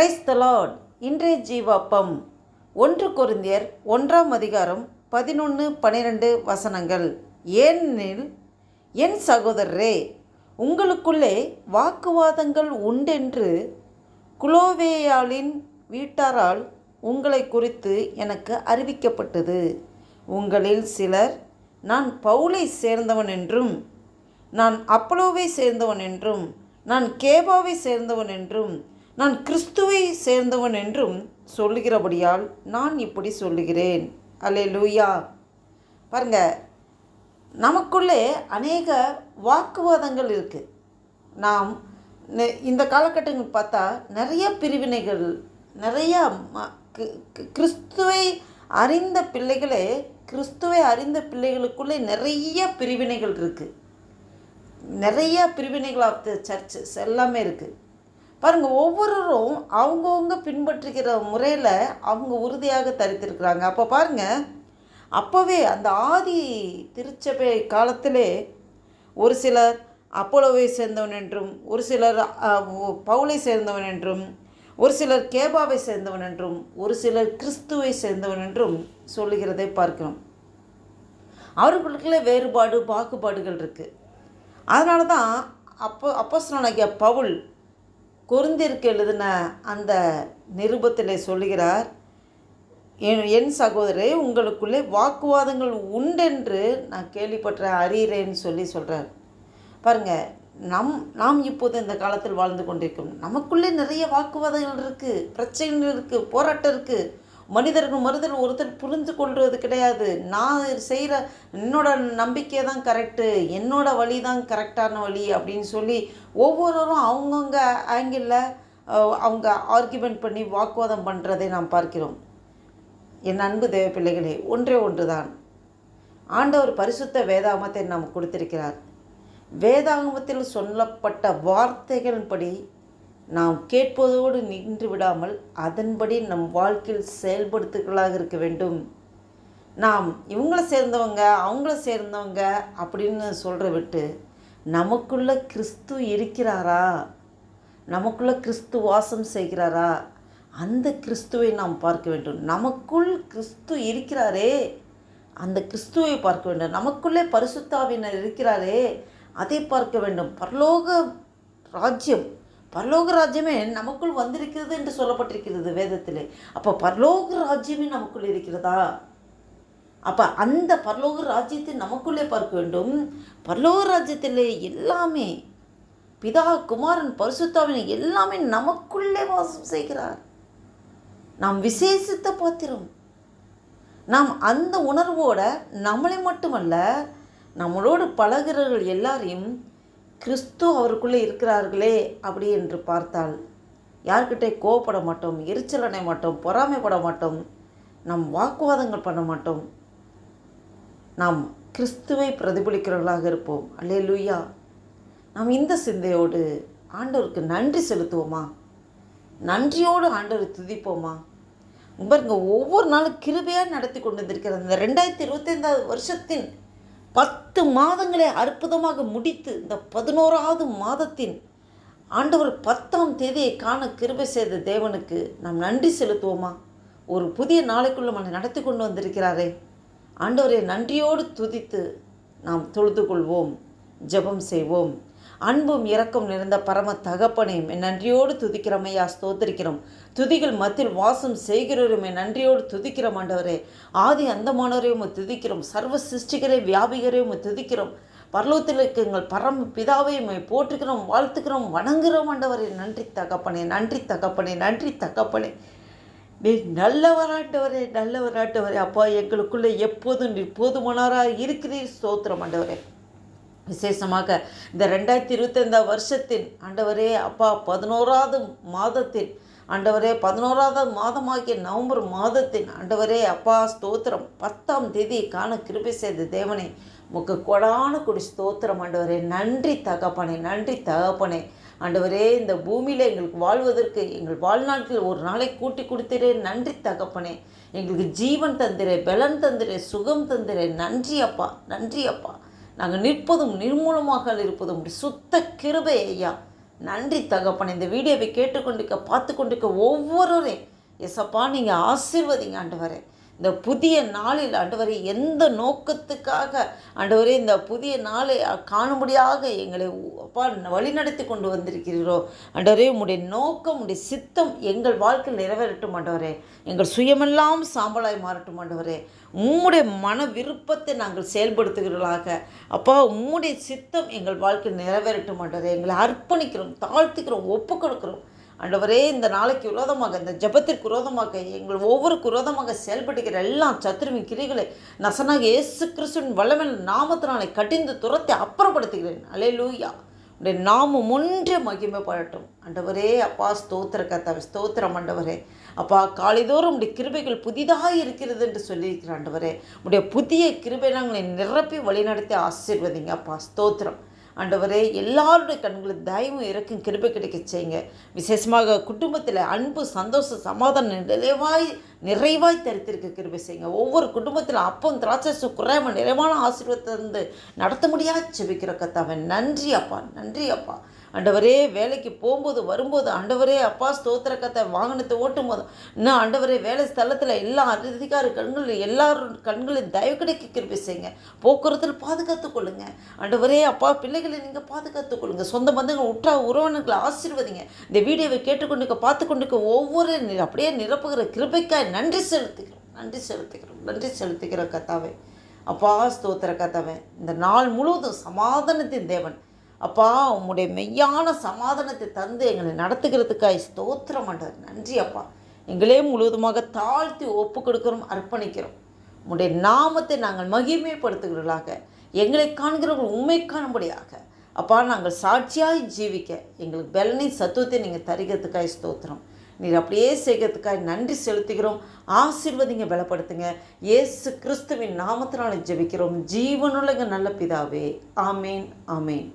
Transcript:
Price இன்றைய ஜீவாப்பம். ஒன்று குருந்தியர் ஒன்றாம் அதிகாரம் பதினொன்று பன்னிரெண்டு வசனங்கள். ஏனெனில் என் சகோதரரே உங்களுக்குள்ளே வாக்குவாதங்கள் உண்டென்று குலோவேயாளின் வீட்டாரால் உங்களை குறித்து எனக்கு அறிவிக்கப்பட்டது. உங்களில் சிலர் நான் பவுலை சேர்ந்தவன் என்றும் நான் அப்பலோவை சேர்ந்தவன் என்றும் நான் கேபாவை சேர்ந்தவன் என்றும் நான் கிறிஸ்துவை சேர்ந்தவன் என்றும் சொல்லுகிறபடியால் நான் இப்படி சொல்லுகிறேன். அல்லே லூயா பாருங்க நமக்குள்ளே அநேக வாக்குவாதங்கள் இருக்குது நாம் இந்த காலகட்டங்கள் பார்த்தா நிறைய பிரிவினைகள் நிறையா ம- கிறிஸ்துவை அறிந்த பிள்ளைகளே கிறிஸ்துவை அறிந்த பிள்ளைகளுக்குள்ளே நிறைய பிரிவினைகள் இருக்குது நிறைய பிரிவினைகள் ஆஃப் த சர்ச்சஸ் எல்லாமே இருக்குது பாருங்கள் ஒவ்வொருவரும் அவங்கவுங்க பின்பற்றுகிற முறையில் அவங்க உறுதியாக தரித்திருக்கிறாங்க. அப்போ பாருங்கள் அப்போவே அந்த ஆதி திருச்சபை காலத்திலே ஒரு சிலர் அப்போலோவை சேர்ந்தவன் என்றும் ஒரு சிலர் பவுலை சேர்ந்தவன் என்றும் ஒரு சிலர் கேபாவை சேர்ந்தவன் என்றும் ஒரு சிலர் கிறிஸ்துவை சேர்ந்தவன் என்றும் சொல்லுகிறதை பார்க்கிறோம். அவர்களுக்குள்ளே வேறுபாடு பாகுபாடுகள் இருக்குது அதனால தான் அப்போ அப்போஸ்தலனாகிய பவுல் குருந்திற்கு எழுதின அந்த நிருபத்தில் சொல்லுகிறார் என் என் சகோதரே உங்களுக்குள்ளே வாக்குவாதங்கள் உண்டென்று நான் கேள்விப்பட்ட அறிகிறேன்னு சொல்லி சொல்கிறார் பாருங்க நம் நாம் இப்போது இந்த காலத்தில் வாழ்ந்து கொண்டிருக்கோம் நமக்குள்ளே நிறைய வாக்குவாதங்கள் இருக்குது பிரச்சனைகள் இருக்குது போராட்டம் இருக்குது மனிதர்கள் மனிதர் ஒருத்தர் புரிந்து கொள்வது கிடையாது. நான் செய்கிற என்னோட நம்பிக்கை தான் கரெக்டு என்னோட வழி தான் கரெக்டான வழி அப்படின்னு சொல்லி ஒவ்வொருவரும் அவங்கவுங்க ஆங்கிளில் அவங்க ஆர்கியூமெண்ட் பண்ணி வாக்குவாதம் பண்ணுறதை நாம் பார்க்கிறோம். என் அன்பு தேவ பிள்ளைகளே ஒன்றே தான் ஆண்டவர் பரிசுத்த வேதாகமத்தை நாம் கொடுத்திருக்கிறார். வேதாகமத்தில் சொல்லப்பட்ட வார்த்தைகளின்படி நாம் கேட்பதோடு நின்று விடாமல் அதன்படி நம் வாழ்க்கையில் செயல்படுத்துகளாக இருக்க வேண்டும். நாம் இவங்கள சேர்ந்தவங்க அவங்கள சேர்ந்தவங்க அப்படின்னு சொல்கிற விட்டு நமக்குள்ள கிறிஸ்து இருக்கிறாரா? நமக்குள்ள கிறிஸ்து வாசம் செய்கிறாரா? அந்த கிறிஸ்துவை நாம் பார்க்க வேண்டும். நமக்குள் கிறிஸ்து இருக்கிறாரே. அந்த கிறிஸ்துவை பார்க்க வேண்டும். நமக்குள்ளே பரிசுத்தாவினர் இருக்கிறாரே. அதை பார்க்க வேண்டும். பரலோக ராஜ்யம் பரலோக ராஜ்யமே நமக்குள் வந்திருக்கிறது என்று சொல்லப்பட்டிருக்கிறது வேதத்திலே. அப்போ பரலோக ராஜ்யமே நமக்குள் இருக்கிறதா? அப்போ அந்த பரலோக ராஜ்யத்தை நமக்குள்ளே பார்க்க வேண்டும். பரலோக ராஜ்யத்திலே எல்லாமே பிதா குமாரன் பரிசுத்தாவின் எல்லாமே நமக்குள்ளே வாசம் செய்கிறார். நாம் விசேஷித்த பாத்திரம். நாம் அந்த உணர்வோட நம்மளை மட்டுமல்ல நம்மளோடு பழகிறவர்கள் எல்லாரையும் கிறிஸ்து அவருக்குள்ளே இருக்கிறார்களே அப்படி என்று பார்த்தால் யார்கிட்டே கோவப்பட மாட்டோம் எரிச்சல் அடைய மாட்டோம் பொறாமைப்பட மாட்டோம் நாம் வாக்குவாதங்கள் பண்ண மாட்டோம். நாம் கிறிஸ்துவை பிரதிபலிக்கிறவர்களாக இருப்போம். அல்லே லூயா நாம் இந்த சிந்தையோடு ஆண்டவருக்கு நன்றி செலுத்துவோமா? நன்றியோடு ஆண்டவரை துதிப்போமா? பாருங்க ஒவ்வொரு நாளும் கிருபையாக நடத்தி கொண்டு வந்திருக்கிற இந்த ரெண்டாயிரத்தி இருபத்தைந்தாவது வருஷத்தின் பத்து மாதங்களை அற்புதமாக முடித்து இந்த பதினோராவது மாதத்தின் ஆண்டவர் பத்தாம் தேதியை காண கிருபை செய்த தேவனுக்கு நாம் நன்றி செலுத்துவோமா? ஒரு புதிய நாளைக்குள்ள நம்மை நடத்தி கொண்டு வந்திருக்கிறாரே. ஆண்டவரை நன்றியோடு துதித்து நாம் தொழுது கொள்வோம் ஜெபம் செய்வோம். அன்பும் இரக்கம் நிறைந்த பரம தகப்பனையும் என் நன்றியோடு துதிக்கிறமையா ஸ்தோத்திரிக்கிறோம். துதிகள் மத்தியில் வாசம் செய்கிறோரும் என் நன்றியோடு துதிக்கிறோம் ஆண்டவரே. ஆதி அந்தமானவரையும் துதிக்கிறோம். சர்வ சிருஷ்டிகரை வியாபிகரையும் துதிக்கிறோம். பரலோகத்தில் இருக்க எங்கள் பரம பிதாவை போற்றுக்கிறோம் வாழ்த்துக்கிறோம் வணங்குகிறோம் ஆண்டவரே. நன்றி தகப்பனே நன்றி தகப்பனே நன்றி தகப்பனே. நீ நல்லவராட்டவரே நல்லவராட்டவரே அப்பா எங்களுக்குள்ளே எப்போதும் நீ போதுமானவராக இருக்கிறீர். ஸ்தோத்திரம் ஆண்டவரே. விசேஷமாக இந்த ரெண்டாயிரத்தி இருபத்தைந்தாம் வருஷத்தின் ஆண்டவரே அப்பா பதினோராவது மாதத்தின் ஆண்டவரே பதினோராவது மாதமாகிய நவம்பர் மாதத்தின் ஆண்டவரே அப்பா ஸ்தோத்திரம். பத்தாம் தேதி காண கிருபை செய்த தேவனே முக்க கொடான குடி ஸ்தோத்திரம் ஆண்டவரே. நன்றி தகப்பனே நன்றி தகப்பனே. ஆண்டவரே இந்த பூமியில் எங்களுக்கு வாழ்வதற்கு எங்கள் வாழ்நாட்கள் ஒரு நாளை கூட்டி கொடுத்தீரே. நன்றி தகப்பனே. எங்களுக்கு ஜீவன் தந்திரே பலன் தந்திரே சுகம் தந்திரே. நன்றி அப்பா நன்றி அப்பா. நாங்கள் நிற்பதும் நிர்மூலமாக இருப்பதும் சுத்த கிருபை ஐயா. நன்றி தகப்பன் இந்த வீடியோவை கேட்டுக்கொண்டிருக்க பார்த்து கொண்டிருக்க ஒவ்வொருவரையும். எசப்பா நீங்கள் ஆசீர்வதிங்கான்ட்டு வரேன் இந்த புதிய நாளில் ஆண்டவரை எந்த நோக்கத்துக்காக ஆண்டவரே இந்த புதிய நாளை காணும்படியாக எங்களை அப்பா வழிநடத்தி கொண்டு வந்திருக்கிறீரோ? ஆண்டவரே உடைய நோக்கம் உடைய சித்தம் எங்கள் வாழ்க்கையில் நிறைவேறட்டும் ஆண்டவரே. எங்கள் சுயமெல்லாம் சாம்பலாய் மாறட்டும் ஆண்டவரே. உம்முடைய மன விருப்பத்தை நாங்கள் செயல்படுத்துகிறவர்களாக. அப்பா உம்முடைய சித்தம் எங்கள் வாழ்க்கையில் நிறைவேறட்டும் ஆண்டவரே. எங்களை அர்ப்பணிக்கிறோம் தாழ்த்துக்கிறோம் ஒப்பு கொடுக்கிறோம் ஆண்டவரே இந்த நாளைக்கு விரோதமாக இந்த ஜெபத்திற்கு விரோதமாக எங்கள் ஒவ்வொருக்கு விரோதமாக செயல்படுகிற எல்லாம் சத்துருவின் கிரிகளை நசனாக இயேசு கிறிஸ்துவின் வல்லமையில் நாமத்தினாலே கடிந்து துரத்தை அப்புறப்படுத்துகிறேன். அலே லூயா உடைய நாமம் ஒன்றே மகிமைப்படட்டும் ஆண்டவரே அப்பா ஸ்தோத்திர கத்தாவே ஸ்தோத்திரம் ஆண்டவரே. அப்பா காலைதோறும் உடைய கிருபைகள் புதிதாக இருக்கிறது என்று சொல்லியிருக்கிற ஆண்டவரே உடைய புதிய கிருபை நாங்களை நிரப்பி வழிநடத்தி ஆசீர்வதிங்க. அப்பா ஸ்தோத்திரம். ஆண்டவரே எல்லாருடைய கண்களும் தயவும் இறக்கும் கிருபை கிடைக்க செய்யுங்க. விசேஷமாக குடும்பத்தில் அன்பு சந்தோஷம் சமாதானம் நிறைவாய் நிறைவாய் தரித்திருக்க கிருபை செய்யுங்க. ஒவ்வொரு குடும்பத்தில் அப்பம் திராட்சை குறையாம நிறைவான ஆசீர்வாதத்தை இருந்து நடத்த முடியாது செபிக்கிற கத்தாவன் நன்றி அப்பா நன்றி அப்பா. ஆண்டவரே வேலைக்கு போகும்போது வரும்போது ஆண்டவரே அப்பா ஸ்தோத்திர கத்தை வாகனத்தை ஓட்டும் போது இன்னும் ஆண்டவரே வேலை ஸ்தலத்தில் எல்லா அதிகார கண்களில் எல்லாரும் கண்களின் தயவு கிடைக்க கிருப்பி செய்யுங்க. போக்குவரத்தில் பாதுகாத்து கொள்ளுங்க. ஆண்டவரே அப்பா பிள்ளைகளை நீங்கள் பாதுகாத்து கொள்ளுங்க. சொந்த பந்தங்கள் உற்றா உறவினர்களை ஆசீர்வதிங்க. இந்த வீடியோவை கேட்டுக்கொண்டு பார்த்து கொண்டு ஒவ்வொரு அப்படியே நிரப்புகிற கிருபைக்காய் நன்றி செலுத்துகிறோம். நன்றி செலுத்துகிறோம். நன்றி செலுத்துகிற கத்தாவே அப்பா ஸ்தோத்திர கத்தாவே இந்த நாள் முழுவதும் சமாதானத்தின் தேவன். அப்பா உங்களுடைய மெய்யான சமாதானத்தை தந்து எங்களை நடத்துகிறதுக்காய் ஸ்தோத்திரம் ஆண்டவர் நன்றி அப்பா. எங்களே முழுவதுமாக தாழ்த்தி ஒப்பு கொடுக்கிறோம் அர்ப்பணிக்கிறோம். உங்களுடைய நாமத்தை நாங்கள் மகிமைப்படுத்துகிறவர்களாக எங்களை காண்கிறவர்கள் உண்மை காணும்படியாக. அப்பா நாங்கள் சாட்சியாக ஜீவிக்க எங்களுக்கு பலனை சத்துவத்தை நீங்கள் தருகிறதுக்காய் ஸ்தோத்திரம். நீர் அப்படியே செய்கிறதுக்காக நன்றி செலுத்துகிறோம். ஆசிர்வதிங்க பலப்படுத்துங்க. ஏசு கிறிஸ்துவின் நாமத்தினால ஜெபிக்கிறோம். ஜீவனுள்ள நல்ல பிதாவே. ஆமேன் ஆமேன்.